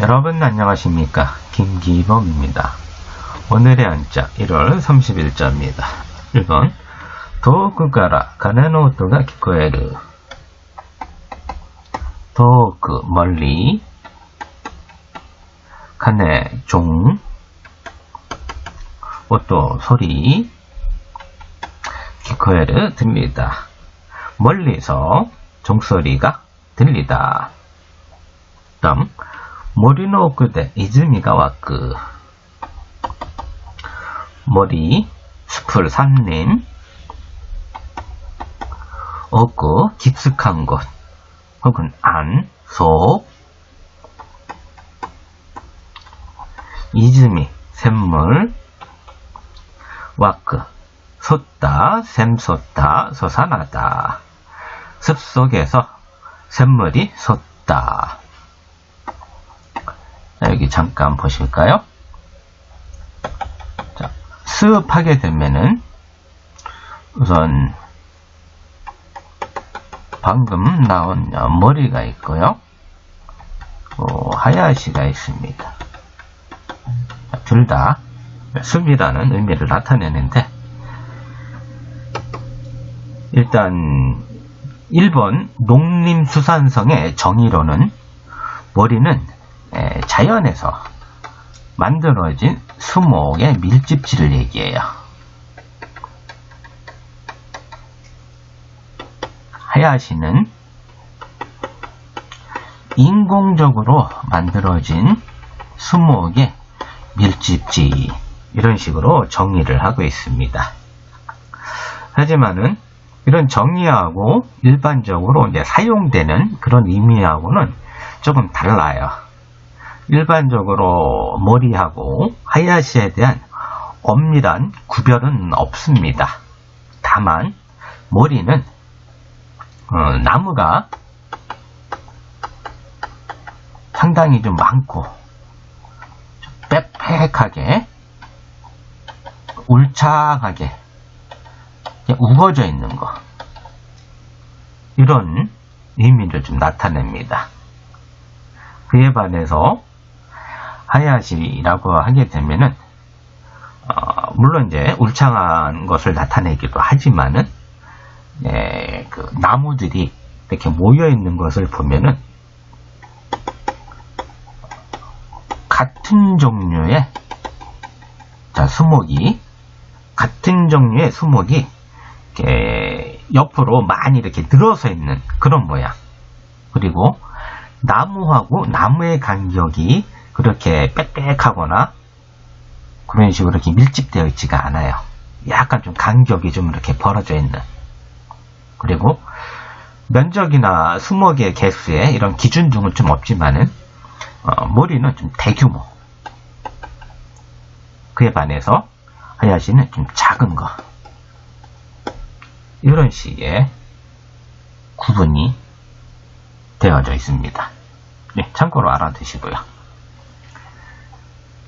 여러분 안녕하십니까 김기범입니다. 오늘의 한자 1월 30일자입니다. 1번 도쿠가라 가네노토가 기코에르 도쿠 멀리 가네 종 옷도 소리 기코에르 듭니다. 멀리서 종소리가 들리다. 다음 머리노奥で 이즈미가 와크 머리 숲을 산림 없고 깊숙한 곳 혹은 안, 속. 이즈미, 샘물. 와크, 솟다, 샘솟다, 솟아나다. 습속에서 샘물이 솟다. 자, 여기 잠깐 보실까요? 자, 습하게 되면은 우선 방금 나온 머리가 있고요. 어, 하야시가 있습니다. 둘 다 숲이라는 의미를 나타내는데 일단 1번 농림수산성의 정의로는 머리는 자연에서 만들어진 수목의 밀집지를 얘기해요. 하야시는 인공적으로 만들어진 수목의 밀집지 이런 식으로 정의를 하고 있습니다. 하지만은 이런 정의하고 일반적으로 이제 사용되는 그런 의미하고는 조금 달라요. 일반적으로 머리하고 하야시에 대한 엄밀한 구별은 없습니다. 다만 머리는 어, 나무가 상당히 좀 많고 빽빽하게 울창하게 우거져 있는 거 이런 의미를 좀 나타냅니다. 그에 반해서 하야시라고 하게 되면은 어, 물론 이제 울창한 것을 나타내기도 하지만은 예, 그 나무들이 이렇게 모여 있는 것을 보면은 같은 종류의 자 수목이 같은 종류의 수목이 이렇게 옆으로 많이 이렇게 늘어서 있는 그런 모양. 그리고 나무하고 나무의 간격이 그렇게 빽빽하거나 그런 식으로 이렇게 밀집되어 있지가 않아요. 약간 좀 간격이 좀 이렇게 벌어져 있는 그리고 면적이나 수목의 개수에 이런 기준 등은 좀 없지만은 어, 머리는 좀 대규모 그에 반해서 하야시는 좀 작은 거 이런 식의 구분이 되어져 있습니다. 네, 참고로 알아두시고요.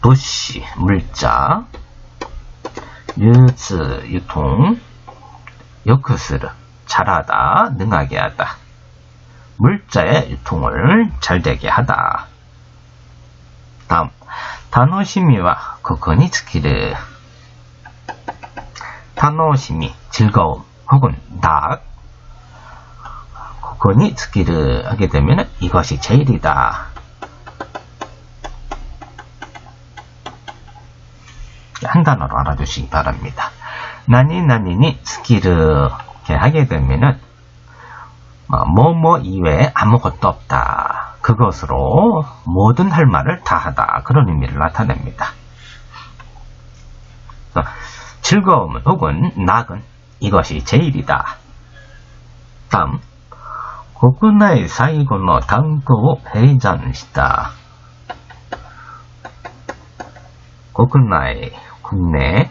부시, 물자, 류츠, 유통, 요크する. 잘하다, 능하게 하다. 물자의 유통을 잘되게 하다. 다음, 단호심이와 코코니 스키르. 단호심이 즐거움 혹은 낙. 코코니 스키르 하게 되면 이것이 제일이다. 한 단어로 알아두시기 바랍니다. 나니 나니니 스키르 이렇게 하게 되면은 뭐뭐 뭐 이외에 아무것도 없다. 그것으로 모든 할 말을 다 하다. 그런 의미를 나타냅니다. 즐거움은 혹은 낙은 이것이 제일이다. 다음, 国内最後の単語を平山した。 国内 국내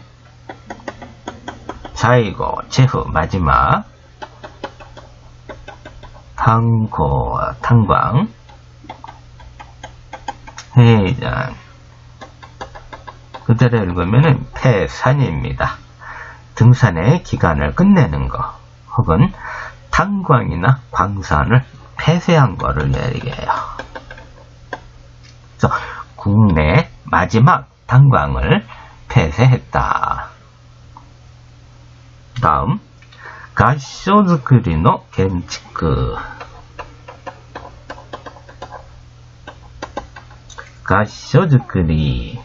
사이고 제후 마지막 탄고 탄광 해장 그대로 읽으면 폐산입니다. 등산의 기간을 끝내는 거 혹은 탄광이나 광산을 폐쇄한 얘기해요. 그래서 국내 마지막 탄광을 폐쇄했다. 다음, 가쇼즈크리노 겐치크. 가쇼즈크리.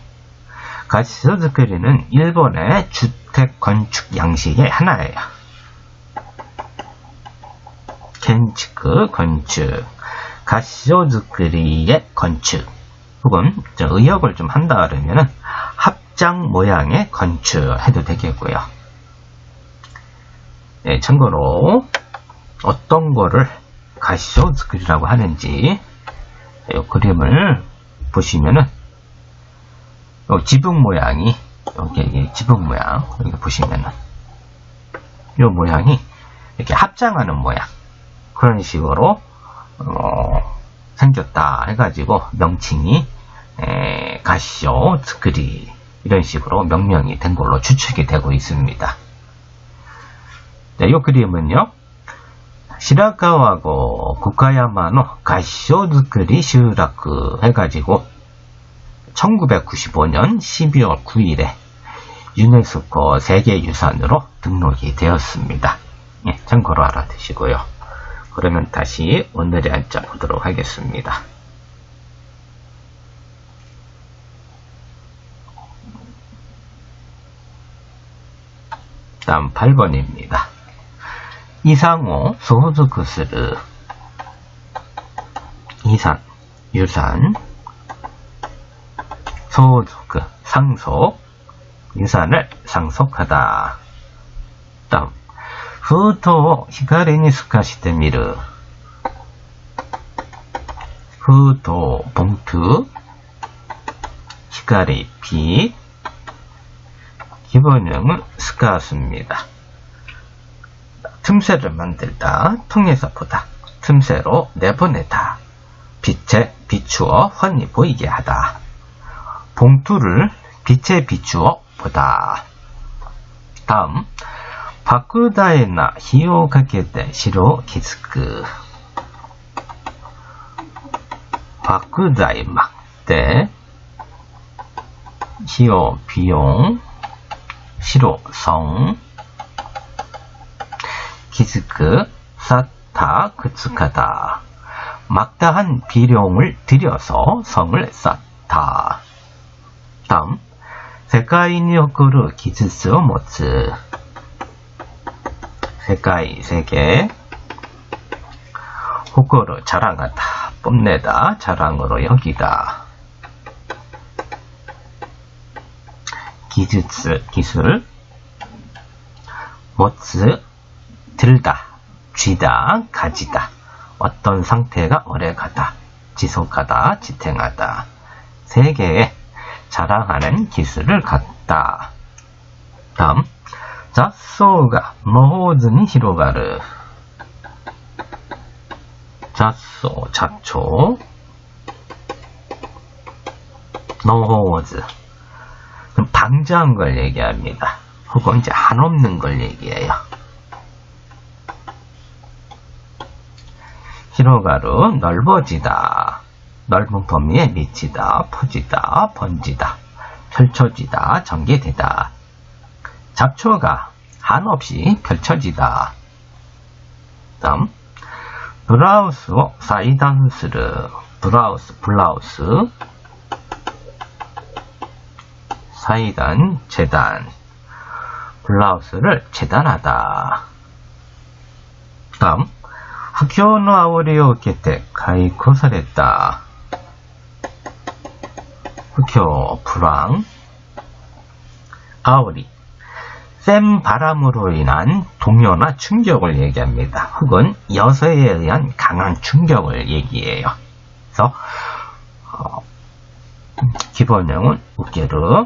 가쇼즈크리는 일본의 주택 건축 양식의 하나예요. 겐치크 건축. 가쇼즈크리의 건축. 혹은 의역을 좀 한다 그러면은 합장 모양의 건축 해도 되겠고요. 네, 참고로 어떤 거를 가시죠? 그리라고 하는지. 이 그림을 보시면은 지붕 모양이 여기 지붕 모양. 이렇게 보시면은 이 모양이 이렇게 합장하는 모양. 그런 식으로 어, 생겼다 해가지고 명칭이 가시오 스크리 이런 식으로 명명이 된 걸로 추측이 되고 있습니다. 네, 이 그림은요. 시라카와고 국가야마노 가시오즈크리 슈라크 해가지고 1995년 12월 9일에 유네스코 세계유산으로 등록이 되었습니다. 예, 참고로 알아두시고요. 그러면 다시 오늘의 한자 보도록 하겠습니다. 다음 8번입니다. 이상호 소주크스르. 이산 유산. 소주크 상속. 유산을 상속하다. 다음. 후토 히카리니 스카시테 미르. 후토 봉투. 히카리 빛 기본형은 스카스입니다. 틈새를 만들다, 통해서 보다, 틈새로 내보내다, 빛에 비추어 훤히 보이게 하다, 봉투를 빛에 비추어 보다. 다음, 바쿠다에나 히오 가게데 시로 기스크 바쿠다이막 때 히오 비용 시로 성. 기스크 쌓다 그츠카다. 막다한 비룡을 들여서 성을 쌓다. 다음 호쿠르 기즈스 모츠. 세카이 세계. 호쿠르 자랑하다 뽐내다 자랑으로 여기다 기즈스 기술 모츠 들다 쥐다 가지다. 어떤 상태가 오래가다 지속하다 지탱하다. 세계에 자랑하는 기술을 갖다. 다음 잣소가 모호즈니 히로가르. 잣소 잡초. 노호즈 방자한 걸 얘기합니다. 혹은 이제 한없는 걸 얘기해요. 히로가루 넓어지다. 넓은 범위에 미치다, 퍼지다, 번지다, 펼쳐지다, 전개되다. 잡초가 한없이 펼쳐지다. 다음 브라우스 사이단스르 브라우스 블라우스 사이단, 재단. 블라우스를 재단하다. 다음, 학교노 아우리오 게테 가이코사레다. 학교, 불황. 아우리. 센 바람으로 인한 동요나 충격을 얘기합니다. 혹은 여서에 의한 강한 충격을 얘기해요. 그래서 어, 기본형은 우게르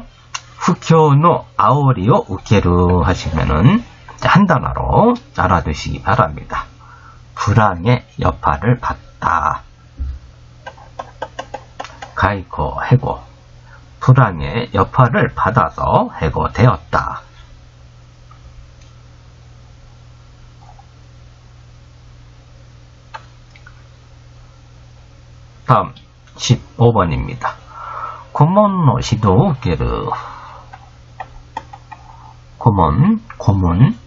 후쿄노 아오리오 우케루 하시면은 한 단어로 알아두시기 바랍니다. 불황의 여파를 받다. 가이코 해고 불황의 여파를 받아서 해고되었다. 다음 15번입니다. 고문노 시도 우케르 고문, 고문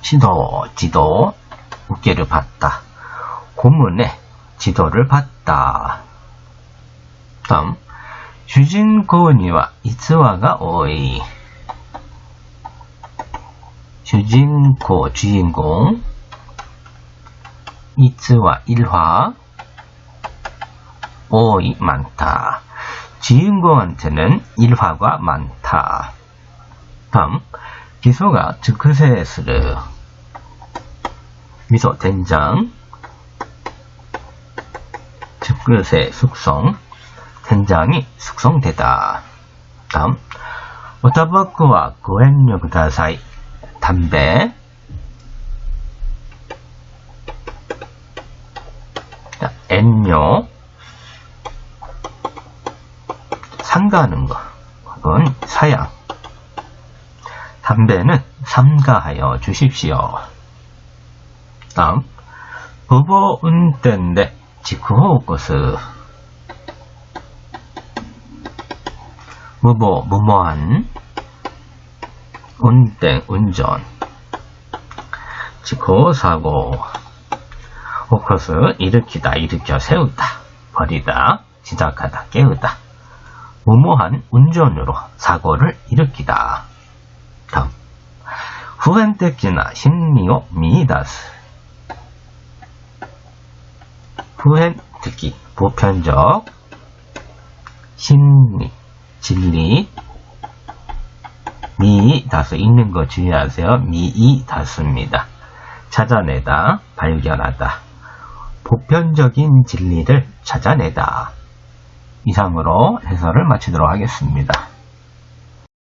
시도, 지도 우케를 받다. 고문의 지도를 받다. 다음 주진공이와 이츠와가 오이 주진공, 주인공 이츠와 일화 오이 많다. 주인공한테는 일화가 많다. 다음 기소가 즉크세스르. 미소 된장. 즉그세 숙성. 된장이 숙성되다. 다음 오타바크와 고엔료 그다사이 담배. 자, 엔료 상가하는 거 혹은 사양. 담배는 삼가하여 주십시오. 다음. 부보 운전대 직후 것을. 무보 무모한. 운転운전. 직후 사고. 혹것을 일으키다 일으켜 세우다 버리다 시작하다 깨우다 무모한 운전으로 사고를 일으키다. 다음, 후엔테키나 심리오 미다스 후엔 특히 보편적 심리 진리 미다스 있는 거 주의하세요. 미다스입니다. 찾아내다 발견하다 보편적인 진리를 찾아내다 이상으로 해설을 마치도록 하겠습니다.